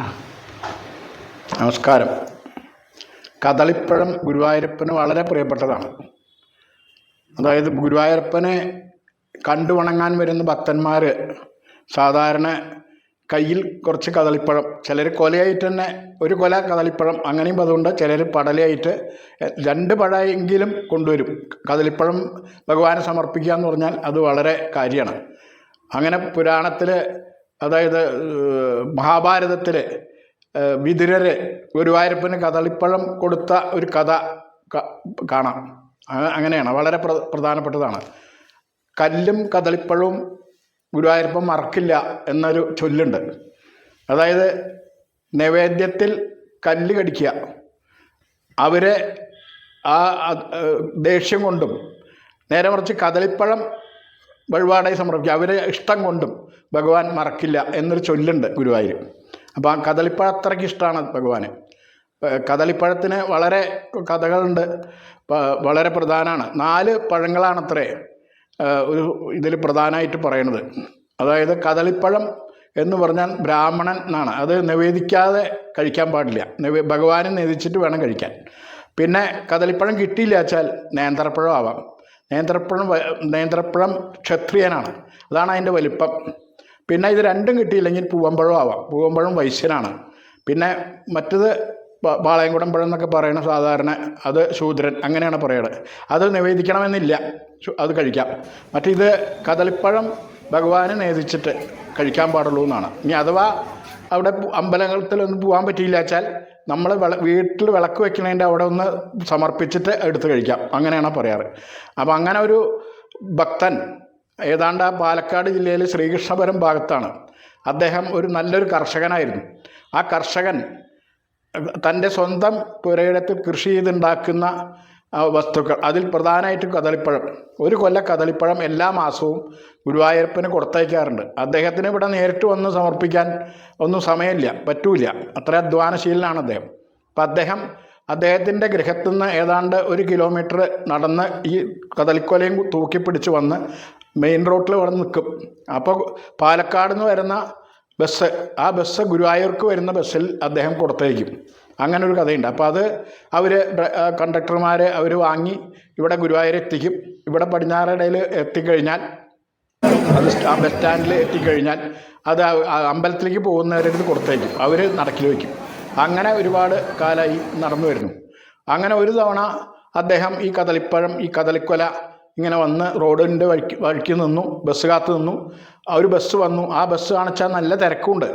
നമസ്കാരം. കദളിപ്പഴം ഗുരുവായൂരപ്പന് വളരെ പ്രിയപ്പെട്ടതാണ്. അതായത് ഗുരുവായൂരപ്പനെ കണ്ടു വണങ്ങാൻ വരുന്ന ഭക്തന്മാർ സാധാരണ കയ്യിൽ കുറച്ച് കദളിപ്പഴം ചിലർ കൊലയായിട്ട് തന്നെ ഒരു കൊല കദളിപ്പഴം അങ്ങനെയും അതുകൊണ്ട് ചിലർ പടലയായിട്ട് രണ്ട് പഴമെങ്കിലും കൊണ്ടുവരും. കദളിപ്പഴം ഭഗവാനെ സമർപ്പിക്കുക എന്ന് പറഞ്ഞാൽ അത് വളരെ കാര്യമാണ്. അങ്ങനെ പുരാണത്തിൽ അതായത് മഹാഭാരതത്തിലെ വിതുരര് ഗുരുവായൂരപ്പന് കദളിപ്പഴം കൊടുത്ത ഒരു കഥ കാണാം. അങ്ങനെയാണ്. വളരെ പ്ര പ്രധാനപ്പെട്ടതാണ്. കല്ലും കദളിപ്പഴവും ഗുരുവായൂരപ്പൻ മറക്കില്ല എന്നൊരു ചൊല്ലുണ്ട്. അതായത് നൈവേദ്യത്തിൽ കല്ല് കടിക്കുക. അവരെ ആ ദേഷ്യം കൊണ്ടും നേരെ മറിച്ച് കദളിപ്പഴം വഴിപാടായി സമർപ്പിക്കുക. അവരെ ഇഷ്ടം കൊണ്ടും ഭഗവാൻ മറക്കില്ല എന്നൊരു ചൊല്ലുണ്ട് ഗുരുവായൂർ അപ്പോൾ ആ കദളിപ്പഴം അത്രയ്ക്ക് ഇഷ്ടമാണ് ഭഗവാന് കദളിപ്പഴത്തിന് വളരെ കഥകളുണ്ട്. വളരെ പ്രധാനമാണ് നാല് പഴങ്ങളാണ് അത്രേ ഒരു ഇതിൽ പ്രധാനമായിട്ട് പറയണത്. അതായത് കദളിപ്പഴം എന്ന് പറഞ്ഞാൽ ബ്രാഹ്മണൻ എന്നാണ്. അത് നിവേദിക്കാതെ കഴിക്കാൻ പാടില്ല. നിവേ ഭഗവാനെ നിവേദിച്ചിട്ട് വേണം കഴിക്കാൻ. പിന്നെ കദളിപ്പഴം കിട്ടിയില്ല വെച്ചാൽ നേന്ത്രപ്പഴം ആവാം. നേന്ത്രപ്പഴം നേന്ത്രപ്പഴം ക്ഷത്രിയനാണ്. അതാണ് അതിന്റെ വലിപ്പം. പിന്നെ ഇത് രണ്ടും കിട്ടിയില്ലെങ്കിൽ പൂവമ്പഴം ആവാം. പൂവമ്പഴം വൈശ്യനാണ്. പിന്നെ മറ്റത് പാളയംകുടം പഴം എന്നൊക്കെ പറയണ സാധാരണ അത് ശൂദ്രൻ അങ്ങനെയാണ് പറയുന്നത് അത് നിവേദിക്കണമെന്നില്ല. അത് കഴിക്കാം. മറ്റിത് കദളിപ്പഴം ഭഗവാനെ നേദിച്ചിട്ട് കഴിക്കാൻ പാടുള്ളൂ എന്നാണ്. ഇനി അഥവാ അവിടെ അമ്പലത്തിലൊന്നും പോകാൻ പറ്റിയില്ല വെച്ചാൽ നമ്മൾ വിള വീട്ടിൽ വിളക്ക് വെക്കണതിന്റെ അവിടെ ഒന്ന് സമർപ്പിച്ചിട്ട് എടുത്ത് കഴിക്കാം. അങ്ങനെയാണ് പറയാറ്. അപ്പോൾ അങ്ങനെ ഒരു ഭക്തൻ ഏതാണ്ട് ആ പാലക്കാട് ജില്ലയിൽ ശ്രീകൃഷ്ണപുരം ഭാഗത്താണ്. അദ്ദേഹം ഒരു നല്ലൊരു കർഷകനായിരുന്നു. ആ കർഷകൻ തന്റെ സ്വന്തം പുരയിടത്തിൽ കൃഷി ചെയ്തുണ്ടാക്കുന്ന വസ്തുക്കൾ. അതിൽ പ്രധാനമായിട്ടും കദളിപ്പഴം. ഒരു കൊല്ല കദളിപ്പഴം എല്ലാ മാസവും ഗുരുവായൂരപ്പന് കൊടുത്തയക്കാറുണ്ട്. അദ്ദേഹത്തിന് ഇവിടെ നേരിട്ട് വന്ന് സമർപ്പിക്കാൻ ഒന്നും സമയമില്ല പറ്റൂല. അത്ര അധ്വാനശീലനാണ് അദ്ദേഹം. അപ്പം അദ്ദേഹം അദ്ദേഹത്തിന്റെ ഗൃഹത്തിൽ നിന്ന് ഏതാണ്ട് ഒരു കിലോമീറ്റർ നടന്ന് ഈ കദളിക്കൊലയും തൂക്കി പിടിച്ച് വന്ന് മെയിൻ റോട്ടിൽ ഇവിടെ നിൽക്കും. അപ്പോൾ പാലക്കാട് നിന്ന് വരുന്ന ബസ് ആ ബസ് ഗുരുവായൂർക്ക് വരുന്ന ബസ്സിൽ അദ്ദേഹം കൊടുത്തയക്കും. അങ്ങനെ ഒരു കഥയുണ്ട്. അപ്പോൾ അത് അവർ കണ്ടക്ടർമാരെ അവർ വാങ്ങി ഇവിടെ ഗുരുവായൂർ എത്തിക്കും. ഇവിടെ പടിഞ്ഞാറടയിൽ എത്തിക്കഴിഞ്ഞാൽ അത് ആ ബസ് സ്റ്റാൻഡിൽ എത്തിക്കഴിഞ്ഞാൽ അത് അമ്പലത്തിലേക്ക് പോകുന്നവരടുത്ത് കൊടുത്തേക്കും. അവർ നടക്കിൽ വയ്ക്കും. അങ്ങനെ ഒരുപാട് കാലമായി നടന്നു വരുന്നു. അങ്ങനെ ഒരു തവണ അദ്ദേഹം ഈ കദളിപ്പഴം ഈ കദളിക്കൊല ഇങ്ങനെ വന്ന് റോഡിന്റെ വഴിക്ക് വഴിക്ക് നിന്നു ബസ് കാത്തു നിന്നു. ഒരു ബസ് വന്നു. ആ ബസ് കാണിച്ചാൽ നല്ല തിരക്കുണ്ട്.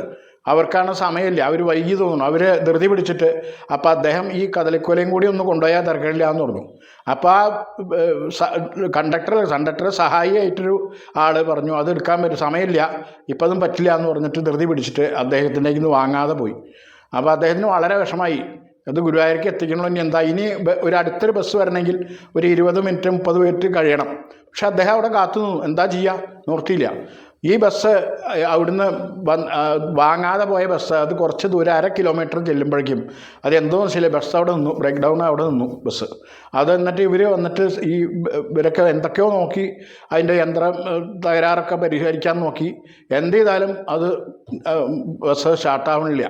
അവർക്കാണ് സമയമില്ല. അവർ വൈകി തോന്നുന്നു. അവർ ധൃതി പിടിച്ചിട്ട് അപ്പോൾ അദ്ദേഹം ഈ കദലിക്കൊലയും കൂടി ഒന്ന് കൊണ്ടുപോയാൽ തിരക്കില്ല എന്ന് പറഞ്ഞു. അപ്പോൾ ആ കണ്ടക്ടർ കണ്ടക്ടർ സഹായിയായിട്ടൊരു ആൾ പറഞ്ഞു അത് എടുക്കാൻ പറ്റും സമയമില്ല. ഇപ്പം അതും പറ്റില്ല എന്ന് പറഞ്ഞിട്ട് ധൃതി പിടിച്ചിട്ട് അദ്ദേഹത്തിന്റെ നിന്ന് വാങ്ങാതെ പോയി. അപ്പോൾ അദ്ദേഹത്തിന് വളരെ വിഷമായി അത് ഗുരുവായൂർക്ക് എത്തിക്കണമെങ്കിൽ എന്താ? ഇനി ഒരു അടുത്തൊരു ബസ് വരണമെങ്കിൽ ഒരു ഇരുപത് മിനിറ്റ് മുപ്പത് മിനിറ്റ് കഴിയണം. പക്ഷേ അദ്ദേഹം അവിടെ കാത്തു നിന്നു. എന്താ ചെയ്യുക നിർത്തിയില്ല ഈ ബസ് അവിടുന്ന് വാങ്ങാതെ പോയ ബസ് അത് കുറച്ച് ദൂരം അര കിലോമീറ്റർ ചെല്ലുമ്പോഴേക്കും അത് എന്തോ മനസ്സിലായി. ബസ് അവിടെ നിന്നു ബ്രേക്ക് ഡൗൺ അവിടെ നിന്നു ബസ്. അത് എന്നിട്ട് ഇവർ വന്നിട്ട് ഈ ഇവരൊക്കെ എന്തൊക്കെയോ നോക്കി അതിന്റെ യന്ത്രം തകരാറൊക്കെ പരിഹരിക്കാൻ നോക്കി. എന്ത് ചെയ്താലും അത് ബസ് സ്റ്റാർട്ടാവണില്ല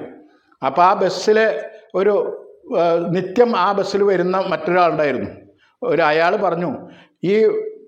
അപ്പോൾ ആ ബസ്സിലെ ഒരു നിത്യം ആ ബസ്സിൽ വരുന്ന മറ്റൊരാളുണ്ടായിരുന്നു. ഒരു അയാൾ പറഞ്ഞു ഈ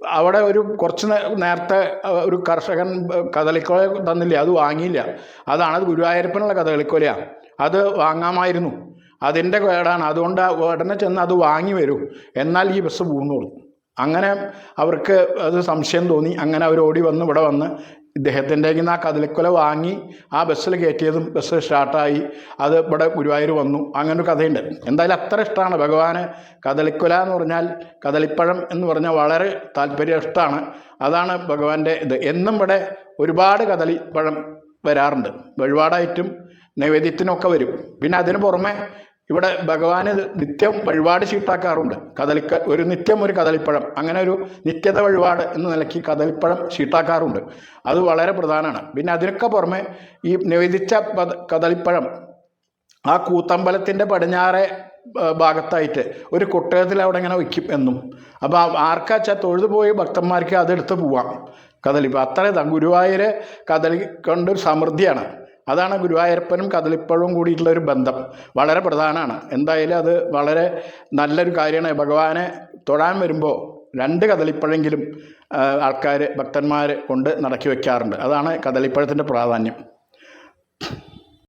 അവിടെ ഒരു കുറച്ച് നേരത്തെ ഒരു കർഷകൻ കഥകളിക്കോല തന്നില്ല? അത് വാങ്ങിയില്ല. അതാണ് അത് ഗുരുവായൂരപ്പനുള്ള കഥകളിക്കോലയാണ് അത് വാങ്ങാമായിരുന്നു. അതിന്റെ കേടാണ്. അതുകൊണ്ട് ഉടനെ ചെന്ന് അത് വാങ്ങി വരൂ. എന്നാൽ ഈ ബസ് പോകുന്നുള്ളൂ അങ്ങനെ അവർക്ക് അത് സംശയം തോന്നി. അങ്ങനെ അവർ ഓടി വന്ന് ഇവിടെ വന്ന് ഇദ്ദേഹത്തിന്റെ ഇങ്ങനെ ആ കതിലക്കൊല വാങ്ങി ആ ബസ്സിൽ കയറ്റിയതും ബസ് സ്റ്റാർട്ടായി. അത് ഇവിടെ ഗുരുവായൂർ വന്നു. അങ്ങനെ ഒരു കഥയുണ്ട്. എന്തായാലും അത്ര ഇഷ്ടമാണ്. ഭഗവാന് കദളിക്കൊല എന്ന് പറഞ്ഞാൽ കദളിപ്പഴം എന്ന് പറഞ്ഞാൽ വളരെ താല്പര്യം ഇഷ്ടമാണ്. അതാണ് ഭഗവാന്റെ ഇത്. എന്നും ഇവിടെ ഒരുപാട് കദളിപ്പഴം വരാറുണ്ട്. വഴിപാടായിട്ടും നൈവേദ്യത്തിനൊക്കെ വരും. പിന്നെ അതിന് പുറമെ ഇവിടെ ഭഗവാന് നിത്യം വഴിപാട് ചീട്ടാക്കാറുണ്ട് കദളിക്ക ഒരു നിത്യം ഒരു കദളിപ്പഴം അങ്ങനെ ഒരു നിത്യത വഴിപാട് എന്ന നിലയ്ക്ക് കദളിപ്പഴം ചീട്ടാക്കാറുണ്ട് അത് വളരെ പ്രധാനമാണ്. പിന്നെ അതിനൊക്കെ പുറമെ ഈ നിവേദിച്ച കദളിപ്പഴം ആ കൂത്തമ്പലത്തിന്റെ പടിഞ്ഞാറെ ഭാഗത്തായിട്ട് ഒരു കുട്ടയത്തിൽ അവിടെ ഇങ്ങനെ വയ്ക്കും എന്നും. അപ്പോൾ ആർക്കാച്ച തൊഴുതു പോയി ഭക്തന്മാർക്ക് അതെടുത്ത് പോവാം. കദളി അത്ര ഇതാ ഗുരുവായൂർ കദളി കൊണ്ടൊരു സമൃദ്ധിയാണ്. അതാണ് ഗുരുവായൂരപ്പനും കദളിപ്പഴവും കൂടിയിട്ടുള്ള ഒരു ബന്ധം. വളരെ പ്രധാനമാണ് എന്തായാലും അത് വളരെ നല്ലൊരു കാര്യമാണ്. ഭഗവാനെ തൊഴാൻ വരുമ്പോൾ രണ്ട് കദളിപ്പഴെങ്കിലും ആൾക്കാർ ഭക്തന്മാർ കൊണ്ട് നടക്കി വയ്ക്കാറുണ്ട് അതാണ് കദളിപ്പഴത്തിന്റെ പ്രാധാന്യം.